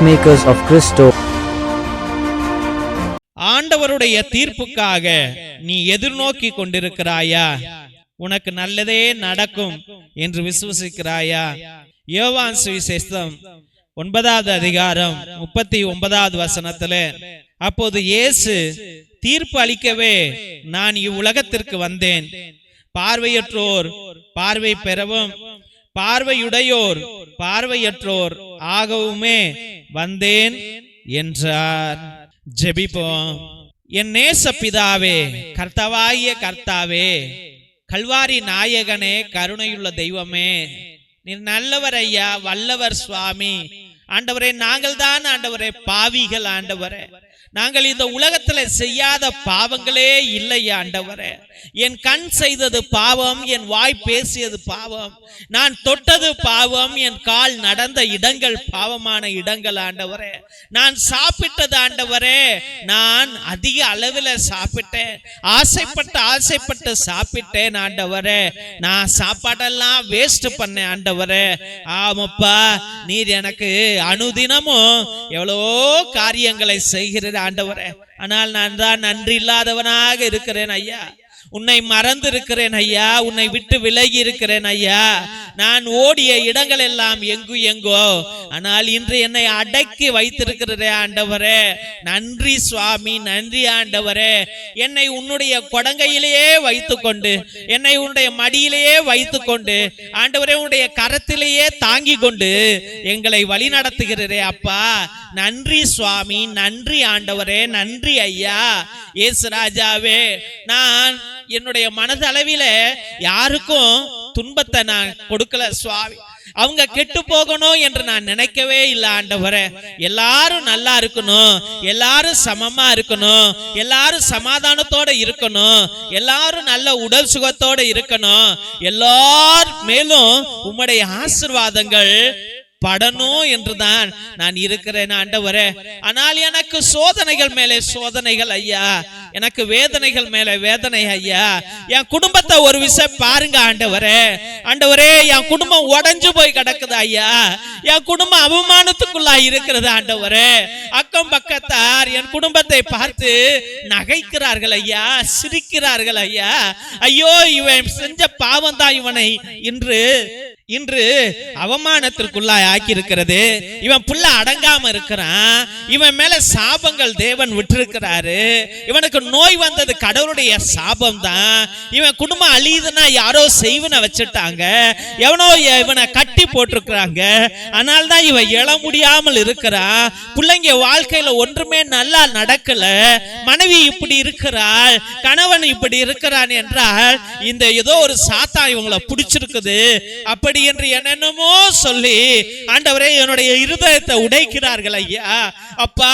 Peacemakers of Christo. ஆண்டவருடைய தீர்ப்புக்காக நீ எதிர்நோக்கி கொண்டிருக்கிறாயா? உனக்கு நல்லதே நடக்கும் என்று விசுவசிக்கிறாயா? யோவான் சுவிசேஷம் ஒன்பதாவது அதிகாரம் முப்பத்தி ஒன்பதாவது வசனத்துல அப்போது இயேசு தீர்ப்பு அளிக்கவே நான் இவ்வுலகத்திற்கு வந்தேன். பார்வையற்றோர் பார்வை பெறவும் பார்வையுடையோர் பார்வையற்றோர் ஆகவுமே வந்தேன் என்றார். ஜெபிப்போம். என் நேச பிதாவே கர்த்தவாய கர்த்தாவே கல்வாரி நாயகனே கருணையுள்ள தெய்வமே நீர் நல்லவர் ஐயா வல்லவர் சுவாமி. ஆண்டவரே நாங்கள் தான் ஆண்டவரே பாவிகள் ஆண்டவரே. நாங்கள் இந்த உலகத்துல செய்யாத பாவங்களே இல்லை ஆண்டவரே. என் கண் செய்தது பாவம் என் வாய் பேசியது பாவம். நான் தொட்டது பாவம் என் கால் நடந்த இடங்கள் பாவமான இடங்கள் ஆண்டவரே. நான் சாப்பிட்டது ஆண்டவரே நான் அதிக அளவில் சாப்பிட்டேன். ஆசைப்பட்டு ஆசைப்பட்டு சாப்பிட்டேன் ஆண்டவரே. நான் சாப்பாடெல்லாம் வேஸ்ட் பண்ணேன் ஆண்டவரே. ஆமாப்பா நீர் எனக்கு அனுதினமும் எவ்வளோ காரியங்களை செய்கிறது ஆண்டவரே. ஆனால் நான் தான் நன்றி இல்லாதவனாக இருக்கிறேன் ஐயா. உன்னை மறந்து இருக்கிறேன் ஐயா உன்னை விட்டு விலகி இருக்கிறேன் ஐயா. நான் ஓடிய இடங்கள் எல்லாம் எங்கு எங்கோ. ஆனால் இன்று என்னை அடக்கி வைத்திருக்கிறதே ஆண்டவரே. நன்றி சுவாமி நன்றி ஆண்டவரே. என்னை உன்னுடைய கொடங்கையிலேயே வைத்துக்கொண்டு என்னை உன்னுடைய மடியிலேயே வைத்துக்கொண்டு ஆண்டவரே உன்னுடைய கரத்திலேயே தாங்கி கொண்டு எங்களை வழி நடத்துகிறதே அப்பா. நன்றி சுவாமி நன்றி ஆண்டவரே நன்றி ஐயா. ஏசு ராஜாவே நான் என்னுடைய மனதளவில யாருக்கும் துன்பத்தை நான் கொடுக்கல சுவாமி. அவங்க கெட்டு போகணும் என்று நான் நினைக்கவே இல்லை ஆண்டவரே. எல்லாரும் நல்லா இருக்கணும். எல்லாரும் சமமா இருக்கணும். எல்லாரும் சமாதானத்தோட இருக்கணும். எல்லாரும் நல்ல உடல் சுகத்தோட இருக்கணும். எல்லார் மேலும் உம்முடைய ஆசிர்வாதங்கள் படணும் என்றுதான் நான் இருக்கிறேன் ஆண்டவரே. ஆனால் எனக்கு சோதனைகள் மேலே சோதனைகள் ஐயா. எனக்கு வேதனைகள் மேலே வேதனை ஐயா. என் குடும்பத்தை ஒரு விஷயம் பாருங்க ஆண்டவரே. ஆண்டவரே என் குடும்பம் உடைஞ்சு போய் கிடக்குது ஐயா. என் குடும்பம் அவமானத்துக்குள்ளா இருக்கிறது ஆண்டவரே. அக்கம் பக்கத்தார் என் குடும்பத்தை பார்த்து நகைக்கிறார்கள் ஐயா சிரிக்கிறார்கள் ஐயா. ஐயோ இவன் செஞ்ச பாவம் தான் இவனை இன்று இன்று அவமானத்திற்குள்ளாய் ஆக்கி இருக்கிறது இவன் புள்ள அடங்காம இருக்கிறான். இவன் மேல சாபங்கள் தேவன் விட்டிருக்கிறாரு. இவனுக்கு நோய் வந்தது கடவுளுடைய சாபம் தான் இவன் குடும்பம் அழியுதுன்னா யாரோ செய்வனை வச்சுட்டாங்க. எவனோ இவனை கட்டி போட்டிருக்கிறாங்க. அதனால தான் இவன் எழ முடியாமல் இருக்கிறான் பிள்ளைங்க வாழ்க்கையில ஒன்றுமே நல்லா நடக்கல. மனைவி இப்படி இருக்கிறாள். கணவன் இப்படி இருக்கிறான் என்றால் இந்த ஏதோ ஒரு சாத்தா இவங்களை பிடிச்சிருக்குது. அப்படி அப்படி என்று என்னென்னமோ சொல்லி ஆண்டவரே என்னுடைய இருதயத்தை உடைக்கிறார்கள் ஐயா. அப்பா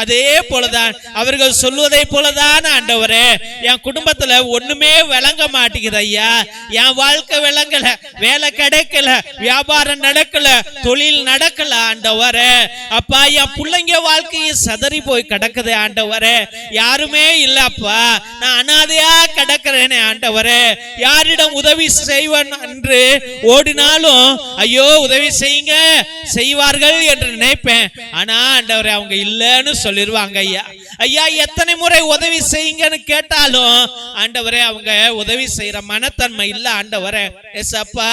அதே போலதான். அவர்கள் சொல்வதை போலதான் ஆண்டவரே என் குடும்பத்துல ஒண்ணுமே விளங்க மாட்டேங்குது ஐயா. என் வாழ்க்கை விளங்கல வேலை கிடைக்கல வியாபாரம் நடக்கல தொழில் நடக்கல ஆண்டவரே. அப்பா என் பிள்ளைங்க வாழ்க்கையும் சதறி போய் கிடக்குது ஆண்டவரே. யாருமே இல்லப்பா நான் அனாதையா கிடக்கிறேனே ஆண்டவரே. யாரிடம் உதவி செய்வன் என்று ஓடின சொன்னாலும் ஐயோ உதவி செய்யுங்க செய்வார்கள் என்று நினைப்பேன். ஆனா ஆண்டவரே அவங்க இல்லைன்னு சொல்லிடுவாங்க ஐயா. ஐயா எத்தனை முறை உதவி செய்யுங்கன்னு கேட்டாலும் ஆண்டவரே அவங்க உதவி செய்யற மனத்தன்மை இல்ல ஆண்டவரே. எஸ்அப்பா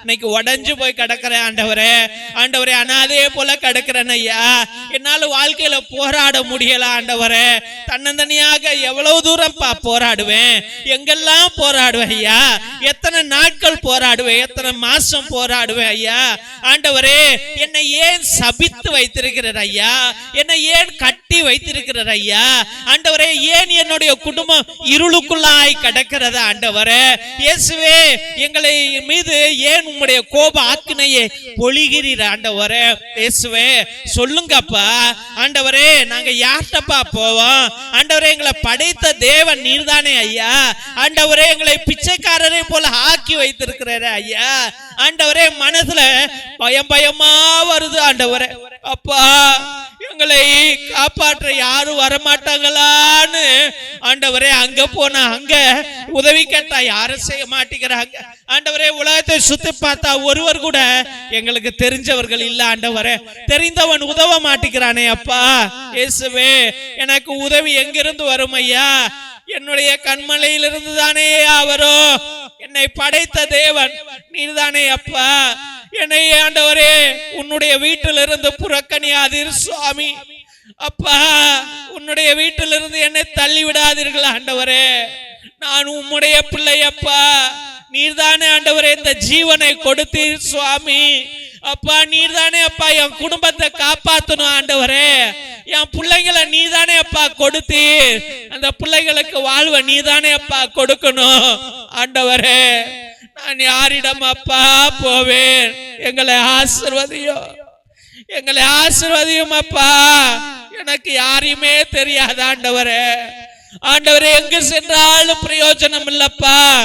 இன்னைக்கு உடஞ்சு போய் கிடக்குறேன் ஆண்டவரே. ஆண்டவரே அனாதே போல கிடக்குறேன் ஐயா. என்னால வாழ்க்கையில போராட முடியல ஆண்டவரே. தன்னந்தனியாக எவ்வளவு தூரம் பா போராடுவேன். எங்கெல்லாம் போராடுவேன் ஐயா? எத்தனை நாட்கள் போராடுவேன் எத்தனை மாசம் போராடுவேன் ஐயா? ஆண்டவரே என்னை ஏன் சபித்து வைத்திருக்கிறார் ஐயா? என்னை ஏன் கட்டி வைத்திருக்கிறார் ஐயா ஆண்டவரே ஏன் என்னுடைய குடும்பம் இருளுக்குள்ளாய் கிடக்கிறது ஆண்டவரே? இயேசுவே எங்களை மீது ஏன் உம்முடைய கோப ஆக்கினையை பொழிகிறீர் ஆண்டவரே? இயேசுவே சொல்லுங்கப்பா. ஆண்டவரே நாங்க யார்கிட்டப்பா போவோம்? ஆண்டவரே எங்களை படைத்த தேவன் நீர்தானே ஐயா? ஆண்டவரே எங்களை பிச்சைக்காரரை போல ஆக்கி வைத்திருக்கிறாரே ஐயா? ஆண்டவரே மனசுல பயம் பயமா வருது ஆண்டவரே. அப்பா எங்களை காப்பாற்ற யாரும் வரமாட்டாங்களான்னு ஆண்டவரே அங்க போனா அங்க உதவி கேட்டா யாரும் செய்ய மாட்டேங்கிறாங்க. ஆண்டவரே உலகத்தை சுத்தி பார்த்தா ஒருவர் கூட எங்களுக்கு தெரிஞ்சவர்கள் இல்ல ஆண்டவரே. தெரிந்தவன் உதவ மாட்டேங்கிறானே அப்பா. இயேசுவே எனக்கு உதவி எங்கிருந்து வரும் ஐயா? என்னுடைய கண்மலையிலிருந்து தானே அவரோ? என்னை படைத்த தேவன் நீர்தானே அப்பா. என்னை ஆண்டவரே உன்னுடைய வீட்டிலிருந்து புறக்கணியாதீர் சுவாமி. அப்பா உன்னுடைய வீட்டிலிருந்து என்னை தள்ளி விடாதீர்கள் ஆண்டவரே. நான் உம்முடைய பிள்ளையப்பா நீர்தானே ஆண்டவரே இந்த ஜீவனை கொடுத்தீர் சுவாமி. அப்பா நீர்தானே அப்பா என் குடும்பத்தை காப்பாத்தணும் ஆண்டவரே. என் பிள்ளைங்களை நீதானே அப்பா கொடுத்தீர். அந்த பிள்ளைகளுக்கு வாழ்வை நீதானே அப்பா கொடுக்கணும் ஆண்டவரே. நான் யாரிடம் அப்பா போவேன்? எங்களை ஆசிர்வதியோ? எங்களை ஆசிர்வதியும் அப்பா. எனக்கு யாரையுமே தெரியாத ஆண்டவரே. ஆண்டவரே எங்கு சென்றாலும் பிரயோஜனம் இல்லப்பா.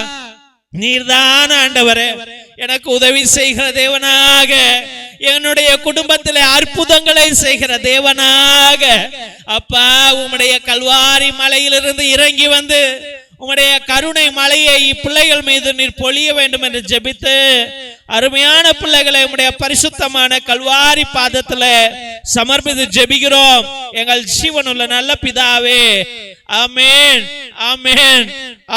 நீர்தான் ஆண்டவரே. எனக்கு உதவி செய்கிற தேவனாக. என்னுடைய குடும்பத்தில் அற்புதங்களை செய்கிற தேவனாக. அப்பா உம்முடைய கல்வாரி மலையிலிருந்து இறங்கி வந்து உங்களுடைய கருணை மலையை இப்பிள்ளைகள் மீது நீர் பொழிய வேண்டும் என்று ஜெபித்து அருமையான பிள்ளைகளை உங்களுடைய பரிசுத்தமான கல்வாரி பாதத்துல சமர்ப்பித்து ஜெபிக்கிறோம். எங்கள் ஜீவனுள்ள நல்ல பிதாவே ஆமேன் ஆமேன்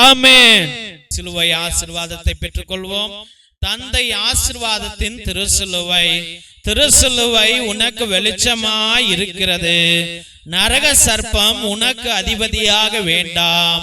ஆமேன். சிலுவை ஆசீர்வாதத்தை பெற்றுக்கொள்வோம். தந்தை ஆசிர்வாதத்தின் திருசிலுவை திருசிலுவை உனக்கு வெளிச்சமாய் இருக்கிறது. நரக சர்ப்பம் உனக்கு அதிபதியாக வேண்டாம்.